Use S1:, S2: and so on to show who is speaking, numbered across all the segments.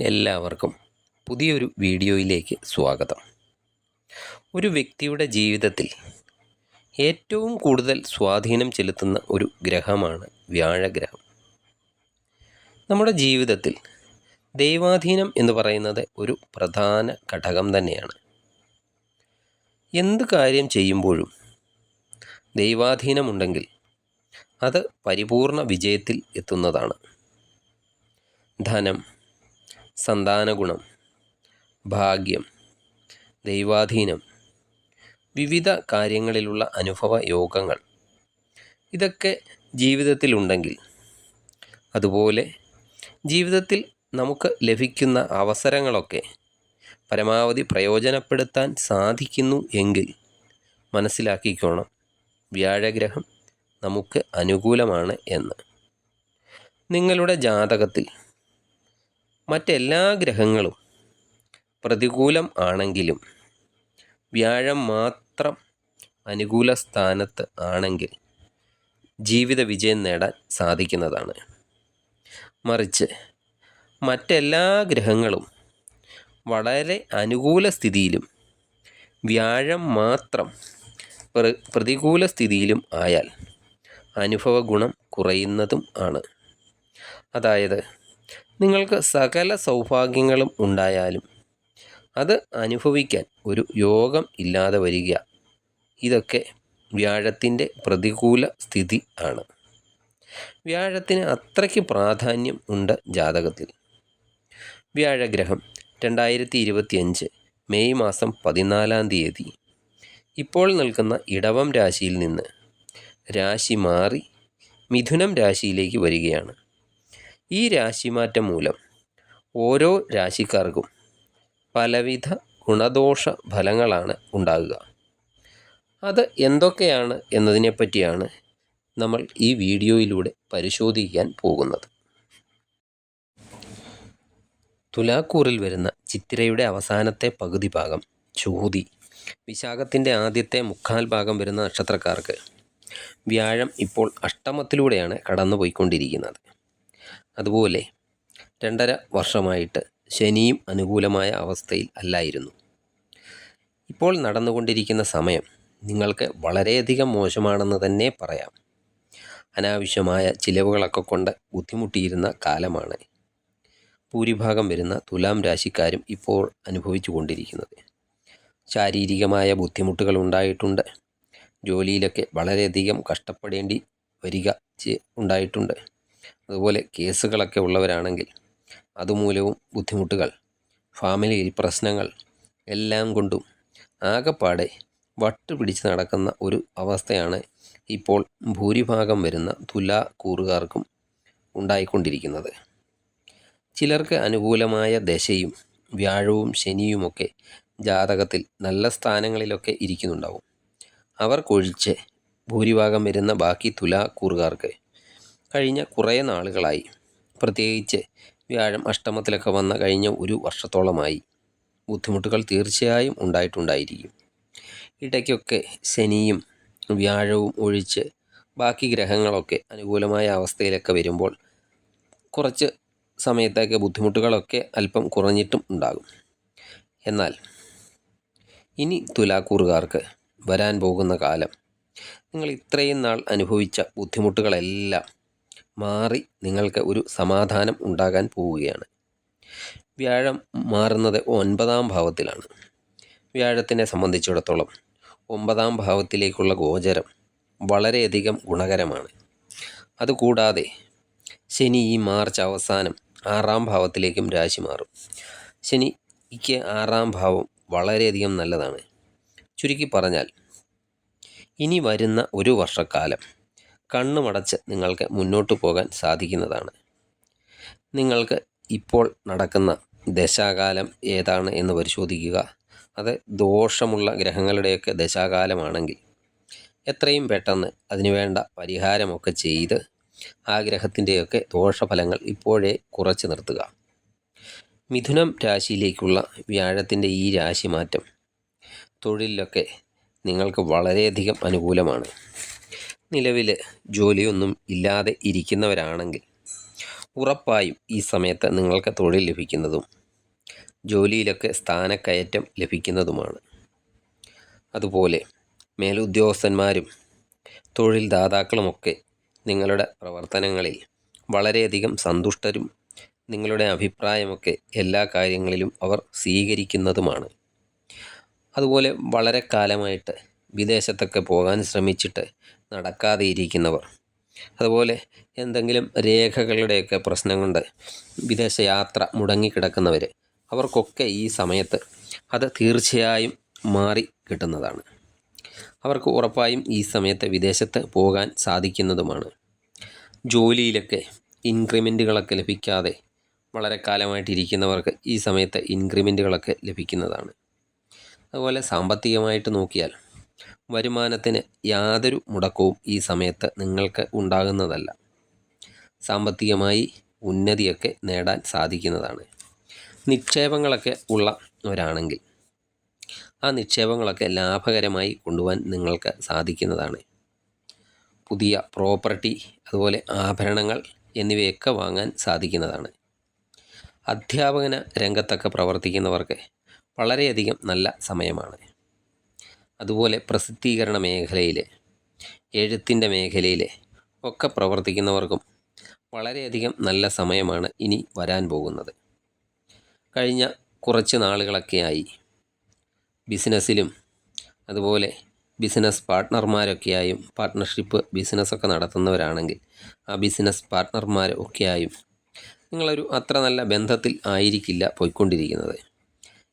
S1: എല്ലാവർക്കും പുതിയൊരു വീഡിയോയിലേക്ക് സ്വാഗതം. ഒരു വ്യക്തിയുടെ ജീവിതത്തിൽ ഏറ്റവും കൂടുതൽ സ്വാധീനം ചെലുത്തുന്ന ഒരു ഗ്രഹമാണ് വ്യാഴഗ്രഹം. നമ്മുടെ ജീവിതത്തിൽ ദൈവാധീനം എന്ന് പറയുന്നത് ഒരു പ്രധാന ഘടകം തന്നെയാണ്. എന്ത് കാര്യം ചെയ്യുമ്പോഴും ദൈവാധീനമുണ്ടെങ്കിൽ അത് പരിപൂർണ വിജയത്തിൽ എത്തുന്നതാണ്. ധനം സന്താനഗുണം ഭാഗ്യം ദൈവാധീനം വിവിധ കാര്യങ്ങളിലുള്ള അനുഭവ യോഗങ്ങൾ. ഇതൊക്കെ ജീവിതത്തിലുണ്ടെങ്കിൽ അതുപോലെ ജീവിതത്തിൽ നമുക്ക് ലഭിക്കുന്ന അവസരങ്ങളൊക്കെ പരമാവധി പ്രയോജനപ്പെടുത്താൻ സാധിക്കുന്നു എങ്കിൽ മനസ്സിലാക്കിക്കോണം വ്യാഴഗ്രഹം നമുക്ക് അനുകൂലമാണ് എന്ന്. നിങ്ങളുടെ ജാതകത്തിൽ മറ്റെല്ലാ ഗ്രഹങ്ങളും പ്രതികൂലം ആണെങ്കിലും വ്യാഴം മാത്രം അനുകൂല സ്ഥാനത്ത് ആണെങ്കിൽ ജീവിത വിജയം നേടാൻ സാധിക്കുന്നതാണ്. മറിച്ച് മറ്റെല്ലാ ഗ്രഹങ്ങളും വളരെ അനുകൂല സ്ഥിതിയിലും വ്യാഴം മാത്രം പ്ര- പ്രതികൂല സ്ഥിതിയിലും ആയാൽ അനുഭവ ഗുണം കുറയുന്നതും ആണ്. അതായത് നിങ്ങൾക്ക് സകല സൗഭാഗ്യങ്ങളും ഉണ്ടായാലും അത് അനുഭവിക്കാൻ ഒരു യോഗം ഇല്ലാതെ വരിക. ഇതൊക്കെ വ്യാഴത്തിന്റെ പ്രതികൂല സ്ഥിതി ആണ്. വ്യാഴത്തിന് അത്രയ്ക്ക് പ്രാധാന്യം ഉണ്ട് ജാതകത്തിൽ. വ്യാഴഗ്രഹം രണ്ടായിരത്തി ഇരുപത്തിയഞ്ച് മെയ് മാസം പതിനാലാം തീയതി. ഇപ്പോൾ നിൽക്കുന്ന ഇടവം രാശിയിൽ നിന്ന് രാശി മാറി മിഥുനം രാശിയിലേക്ക് വരികയാണ്. ഈ രാശിമാറ്റം മൂലം ഓരോ രാശിക്കാർക്കും പലവിധ ഗുണദോഷ ഫലങ്ങളാണ് ഉണ്ടാകുക. അത് എന്തൊക്കെയാണ് എന്നതിനെപ്പറ്റിയാണ് നമ്മൾ ഈ വീഡിയോയിലൂടെ പരിശോധിക്കാൻ പോകുന്നത്. തുലാക്കൂറിൽ വരുന്ന ചിത്തിരയുടെ അവസാനത്തെ പകുതി ഭാഗം ചോതി വിശാഖത്തിന്റെ ആദ്യത്തെ മുക്കാൽ ഭാഗം വരുന്ന നക്ഷത്രക്കാർക്ക് വ്യാഴം ഇപ്പോൾ അഷ്ടമത്തിലൂടെയാണ് കടന്നുപോയിക്കൊണ്ടിരിക്കുന്നത്. അതുപോലെ രണ്ടര വർഷമായിട്ട് ശനിയും അനുകൂലമായ അവസ്ഥയിൽ അല്ലായിരുന്നു. ഇപ്പോൾ നടന്നുകൊണ്ടിരിക്കുന്ന സമയം നിങ്ങൾക്ക് വളരെയധികം മോശമാണെന്ന് തന്നെ പറയാം. അനാവശ്യമായ ചിലവുകളൊക്കെ കൊണ്ട് ബുദ്ധിമുട്ടിയിരുന്ന കാലമാണ് ഭൂരിഭാഗം വരുന്ന തുലാം രാശിക്കാരും ഇപ്പോൾ അനുഭവിച്ചു കൊണ്ടിരിക്കുന്നത് ശാരീരികമായ ബുദ്ധിമുട്ടുകൾ ഉണ്ടായിട്ടുണ്ട്. ജോലിയിലൊക്കെ വളരെയധികം കഷ്ടപ്പെടേണ്ടി വരിക ഉണ്ടായിട്ടുണ്ട്. അതുപോലെ കേസുകളൊക്കെ ഉള്ളവരാണെങ്കിൽ അതുമൂലവും ബുദ്ധിമുട്ടുകൾ ഫാമിലിയിൽ പ്രശ്നങ്ങൾ എല്ലാം കൊണ്ടും ആകപ്പാടെ വട്ടുപിടിച്ച് നടക്കുന്ന ഒരു അവസ്ഥയാണ് ഇപ്പോൾ ഭൂരിഭാഗം വരുന്ന തുലാ കൂറുകാർക്കും ഉണ്ടായിക്കൊണ്ടിരിക്കുന്നത്. ചിലർക്ക് അനുകൂലമായ ദശയും വ്യാഴവും ശനിയുമൊക്കെ ജാതകത്തിൽ നല്ല സ്ഥാനങ്ങളിലൊക്കെ ഇരിക്കുന്നുണ്ടാവും. അവർക്കൊഴിച്ച് ഭൂരിഭാഗം വരുന്ന ബാക്കി തുലാ കൂറുകാർക്ക് കഴിഞ്ഞ കുറേ നാളുകളായി. പ്രത്യേകിച്ച് വ്യാഴം അഷ്ടമത്തിലൊക്കെ വന്ന കഴിഞ്ഞ ഒരു വർഷത്തോളമായി ബുദ്ധിമുട്ടുകൾ തീർച്ചയായും ഉണ്ടായിട്ടുണ്ടായിരിക്കും. ഇടയ്ക്കൊക്കെ ശനിയും വ്യാഴവും ഒഴിച്ച് ബാക്കി ഗ്രഹങ്ങളൊക്കെ അനുകൂലമായ അവസ്ഥയിലൊക്കെ വരുമ്പോൾ കുറച്ച് സമയത്തേക്ക് ബുദ്ധിമുട്ടുകളൊക്കെ അല്പം കുറഞ്ഞിട്ടും ഉണ്ടാകും. എന്നാൽ ഇനി തുലാക്കൂറുകാർക്ക് വരാൻ പോകുന്ന കാലം. നിങ്ങൾ ഇത്രയും നാൾ അനുഭവിച്ച ബുദ്ധിമുട്ടുകളെല്ലാം മാറി നിങ്ങൾക്ക് ഒരു സമാധാനം ഉണ്ടാകാൻ പോവുകയാണ്. വ്യാഴം മാറുന്നത് ഒൻപതാം ഭാവത്തിലാണ്. വ്യാഴത്തിനെ സംബന്ധിച്ചിടത്തോളം ഒമ്പതാം ഭാവത്തിലേക്കുള്ള ഗോചരം വളരെയധികം ഗുണകരമാണ്. അതുകൂടാതെ ശനി ഈ മാർച്ച് അവസാനം ആറാം ഭാവത്തിലേക്കും രാശി മാറും. ശനിക്ക് ആറാം ഭാവം വളരെയധികം നല്ലതാണ്. ചുരുക്കി പറഞ്ഞാൽ ഇനി വരുന്ന ഒരു വർഷക്കാലം കണ്ണുമടച്ച് നിങ്ങൾക്ക് മുന്നോട്ട് പോകാൻ സാധിക്കുന്നതാണ്. നിങ്ങൾക്ക് ഇപ്പോൾ നടക്കുന്ന ദശാകാലം ഏതാണ് എന്ന് പരിശോധിക്കുക. അത് ദോഷമുള്ള ഗ്രഹങ്ങളുടെയൊക്കെ ദശാകാലമാണെങ്കിൽ എത്രയും പെട്ടെന്ന് അതിനുവേണ്ട പരിഹാരമൊക്കെ ചെയ്ത് ആ ഗ്രഹത്തിന്റെയൊക്കെ ദോഷഫലങ്ങൾ ഇപ്പോഴേ കുറച്ച് നിർത്തുക. മിഥുനം രാശിയിലേക്കുള്ള വ്യാഴത്തിന്റെ ഈ രാശി മാറ്റം തൊഴിലിലൊക്കെ നിങ്ങൾക്ക് വളരെയധികം അനുകൂലമാണ്. നിലവിൽ ജോലിയൊന്നും ഇല്ലാതെ ഇരിക്കുന്നവരാണെങ്കിൽ ഉറപ്പായും ഈ സമയത്ത് നിങ്ങൾക്ക് തൊഴിൽ ലഭിക്കുന്നതും ജോലിയിലൊക്കെ സ്ഥാനക്കയറ്റം ലഭിക്കുന്നതുമാണ്. അതുപോലെ മേലുദ്യോഗസ്ഥന്മാരും തൊഴിൽ ദാതാക്കളുമൊക്കെ നിങ്ങളുടെ പ്രവർത്തനങ്ങളിൽ വളരെയധികം സന്തുഷ്ടരും നിങ്ങളുടെ അഭിപ്രായമൊക്കെ എല്ലാ കാര്യങ്ങളിലും അവർ സ്വീകരിക്കുന്നതുമാണ്. അതുപോലെ വളരെ കാലമായിട്ട് വിദേശത്തൊക്കെ പോകാൻ ശ്രമിച്ചിട്ട് നടക്കാതെ ഇരിക്കുന്നവർ. അതുപോലെ എന്തെങ്കിലും രേഖകളുടെയൊക്കെ പ്രശ്നം കൊണ്ട് വിദേശയാത്ര മുടങ്ങിക്കിടക്കുന്നവർ അവർക്കൊക്കെ ഈ സമയത്ത് അത് തീർച്ചയായും മാറി കിട്ടുന്നതാണ്. അവർക്ക് ഉറപ്പായും ഈ സമയത്ത് വിദേശത്ത് പോകാൻ സാധിക്കുന്നതുമാണ്. ജോലിയിലൊക്കെ ഇൻക്രിമെന്റുകളൊക്കെ ലഭിക്കാതെ വളരെ കാലമായിട്ടിരിക്കുന്നവർക്ക് ഈ സമയത്ത് ഇൻക്രിമെന്റുകളൊക്കെ ലഭിക്കുന്നതാണ്. അതുപോലെ സാമ്പത്തികമായിട്ട് നോക്കിയാൽ വരുമാനത്തിന് യാതൊരു മുടക്കവും ഈ സമയത്ത് നിങ്ങൾക്ക് ഉണ്ടാകുന്നതല്ല. സാമ്പത്തികമായി ഉന്നതിയൊക്കെ നേടാൻ സാധിക്കുന്നതാണ്. നിക്ഷേപങ്ങളൊക്കെ ഉള്ള ഒരാണെങ്കിൽ ആ നിക്ഷേപങ്ങളൊക്കെ ലാഭകരമായി കൊണ്ടുപോകാൻ നിങ്ങൾക്ക് സാധിക്കുന്നതാണ്. പുതിയ പ്രോപ്പർട്ടി അതുപോലെ ആഭരണങ്ങൾ എന്നിവയൊക്കെ വാങ്ങാൻ സാധിക്കുന്നതാണ്. അധ്യാപകന രംഗത്തൊക്കെ പ്രവർത്തിക്കുന്നവർക്ക് വളരെയധികം നല്ല സമയമാണ്. അതുപോലെ പ്രസിദ്ധീകരണ മേഖലയിൽ എഴുത്തിന്റെ മേഖലയിൽ ഒക്കെ പ്രവർത്തിക്കുന്നവർക്കും വളരെയധികം നല്ല സമയമാണ് ഇനി വരാൻ പോകുന്നത്. കഴിഞ്ഞ കുറച്ച് നാളുകളൊക്കെയായി ബിസിനസ്സിലും അതുപോലെ ബിസിനസ് പാർട്ട്ണർമാരൊക്കെയായും പാർട്ട്ണർഷിപ്പ് ബിസിനസ്സൊക്കെ നടത്തുന്നവരാണെങ്കിൽ ആ ബിസിനസ് പാർട്ട്ണർമാരൊക്കെയായും നിങ്ങളൊരു അത്ര നല്ല ബന്ധത്തിൽ ആയിരിക്കില്ല പോയിക്കൊണ്ടിരിക്കുന്നത്.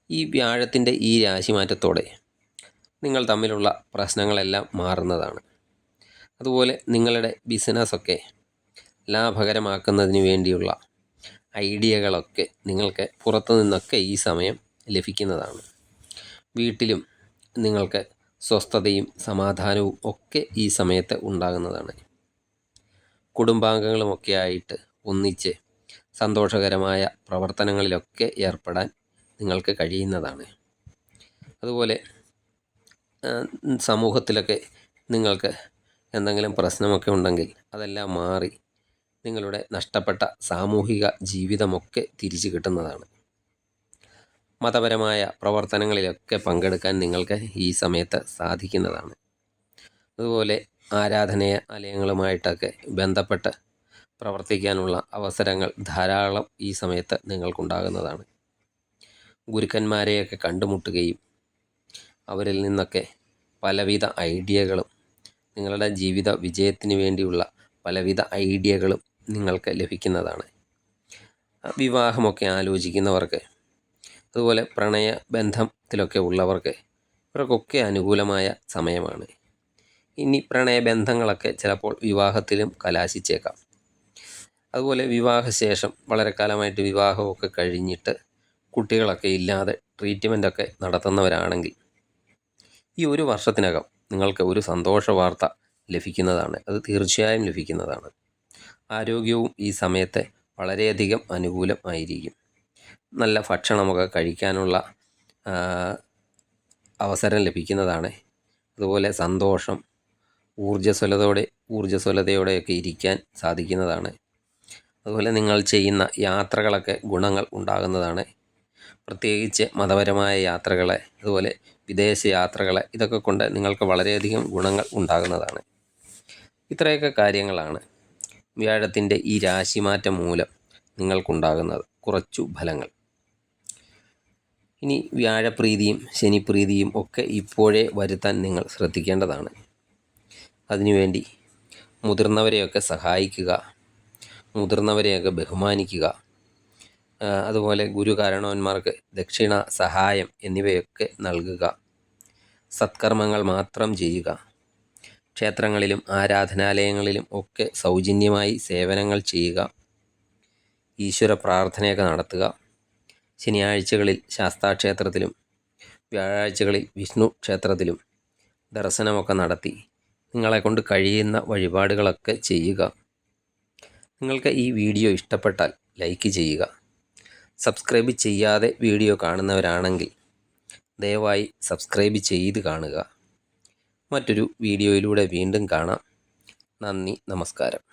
S1: ഈ വ്യാഴത്തിന്റെ ഈ രാശിമാറ്റത്തോടെ നിങ്ങൾ തമ്മിലുള്ള പ്രശ്നങ്ങളെല്ലാം മാറുന്നതാണ്. അതുപോലെ നിങ്ങളുടെ ബിസിനസ്സൊക്കെ ലാഭകരമാക്കുന്നതിന് വേണ്ടിയുള്ള ഐഡിയകളൊക്കെ നിങ്ങൾക്ക് പുറത്തു നിന്നൊക്കെ ഈ സമയം ലഭിക്കുന്നതാണ്. വീട്ടിലും നിങ്ങൾക്ക് സ്വസ്ഥതയും സമാധാനവും ഒക്കെ ഈ സമയത്ത് ഉണ്ടാകുന്നതാണ്. കുടുംബാംഗങ്ങളുമൊക്കെ ആയിട്ട് ഒന്നിച്ച് സന്തോഷകരമായ പ്രവർത്തനങ്ങളിലൊക്കെ ഏർപ്പെടാൻ നിങ്ങൾക്ക് കഴിയുന്നതാണ്. അതുപോലെ സമൂഹത്തിലൊക്കെ നിങ്ങൾക്ക് എന്തെങ്കിലും പ്രശ്നമൊക്കെ ഉണ്ടെങ്കിൽ അതെല്ലാം മാറി നിങ്ങളുടെ നഷ്ടപ്പെട്ട സാമൂഹിക ജീവിതമൊക്കെ തിരിച്ചു കിട്ടുന്നതാണ്. മതപരമായ പ്രവർത്തനങ്ങളിലൊക്കെ പങ്കെടുക്കാൻ നിങ്ങൾക്ക് ഈ സമയത്ത് സാധിക്കുന്നതാണ്. അതുപോലെ ആരാധനയ ആലയങ്ങളുമായിട്ടൊക്കെ ബന്ധപ്പെട്ട് പ്രവർത്തിക്കാനുള്ള അവസരങ്ങൾ ധാരാളം ഈ സമയത്ത് നിങ്ങൾക്കുണ്ടാകുന്നതാണ്. ഗുരുക്കന്മാരെയൊക്കെ കണ്ടുമുട്ടുകയും അവരിൽ നിന്നൊക്കെ പലവിധ ഐഡിയകളും നിങ്ങളുടെ ജീവിത വിജയത്തിന് വേണ്ടിയുള്ള പലവിധ ഐഡിയകളും നിങ്ങൾക്ക് ലഭിക്കുന്നതാണ്. വിവാഹമൊക്കെ ആലോചിക്കുന്നവർക്ക് അതുപോലെ പ്രണയ ബന്ധത്തിലൊക്കെ ഉള്ളവർക്ക് ഇവർക്കൊക്കെ അനുകൂലമായ സമയമാണ്. ഇനി പ്രണയബന്ധങ്ങളൊക്കെ ചിലപ്പോൾ വിവാഹത്തിലും കലാശിച്ചേക്കാം. അതുപോലെ വിവാഹശേഷം വളരെ കാലമായിട്ട് വിവാഹമൊക്കെ കഴിഞ്ഞിട്ട് കുട്ടികളൊക്കെ ഇല്ലാതെ ട്രീറ്റ്മെന്റൊക്കെ നടത്തുന്നവരാണെങ്കിൽ ഈ ഒരു വർഷത്തിനകം നിങ്ങൾക്ക് ഒരു സന്തോഷ വാർത്ത ലഭിക്കുന്നതാണ്. അത് തീർച്ചയായും ലഭിക്കുന്നതാണ്. ആരോഗ്യവും ഈ സമയത്തെ വളരെയധികം അനുകൂലം ആയിരിക്കും. നല്ല ഭക്ഷണമൊക്കെ കഴിക്കാനുള്ള അവസരം ലഭിക്കുന്നതാണ്. അതുപോലെ സന്തോഷം ഊർജസ്വലതയോടെ ഊർജസ്വലതയോടെയൊക്കെ ഇരിക്കാൻ സാധിക്കുന്നതാണ്. അതുപോലെ നിങ്ങൾ ചെയ്യുന്ന യാത്രകളൊക്കെ ഗുണങ്ങൾ ഉണ്ടാകുന്നതാണ്. പ്രത്യേകിച്ച് മതപരമായ യാത്രകളെ അതുപോലെ വിദേശ യാത്രകൾ ഇതൊക്കെ കൊണ്ട് നിങ്ങൾക്ക് വളരെയധികം ഗുണങ്ങൾ ഉണ്ടാകുന്നതാണ്. ഇത്രയൊക്കെ കാര്യങ്ങളാണ് വ്യാഴത്തിന്റെ ഈ രാശിമാറ്റം മൂലം നിങ്ങൾക്കുണ്ടാകുന്നത്. കുറച്ചു ഫലങ്ങൾ. ഇനി വ്യാഴപ്രീതിയും ശനിപ്രീതിയും ഒക്കെ ഇപ്പോഴേ വരുത്താൻ നിങ്ങൾ ശ്രദ്ധിക്കേണ്ടതാണ്. അതിനുവേണ്ടി മുതിർന്നവരെയൊക്കെ സഹായിക്കുക മുതിർന്നവരെയൊക്കെ ബഹുമാനിക്കുക അതുപോലെ ഗുരുകാരണവന്മാർക്ക് ദക്ഷിണ സഹായം എന്നിവയൊക്കെ നൽകുക. സത്കർമ്മങ്ങൾ മാത്രം ചെയ്യുക. ക്ഷേത്രങ്ങളിലും ആരാധനാലയങ്ങളിലും ഒക്കെ സൗജന്യമായി സേവനങ്ങൾ ചെയ്യുക. ഈശ്വര പ്രാർത്ഥനയൊക്കെ നടത്തുക. ശനിയാഴ്ചകളിൽ ശാസ്താക്ഷേത്രത്തിലും വ്യാഴാഴ്ചകളിൽ വിഷ്ണു ക്ഷേത്രത്തിലും ദർശനമൊക്കെ നടത്തി നിങ്ങളെ കൊണ്ട് കഴിയുന്ന വഴിപാടുകളൊക്കെ ചെയ്യുക. നിങ്ങൾക്ക് ഈ വീഡിയോ ഇഷ്ടപ്പെട്ടാൽ ലൈക്ക് ചെയ്യുക. സബ്സ്ക്രൈബ് ചെയ്യാതെ വീഡിയോ കാണുന്നവരാണെങ്കിൽ ദയവായി സബ്സ്ക്രൈബ് ചെയ്ത് കാണുക. മറ്റൊരു വീഡിയോയിലൂടെ വീണ്ടും കാണാം. നന്ദി നമസ്കാരം.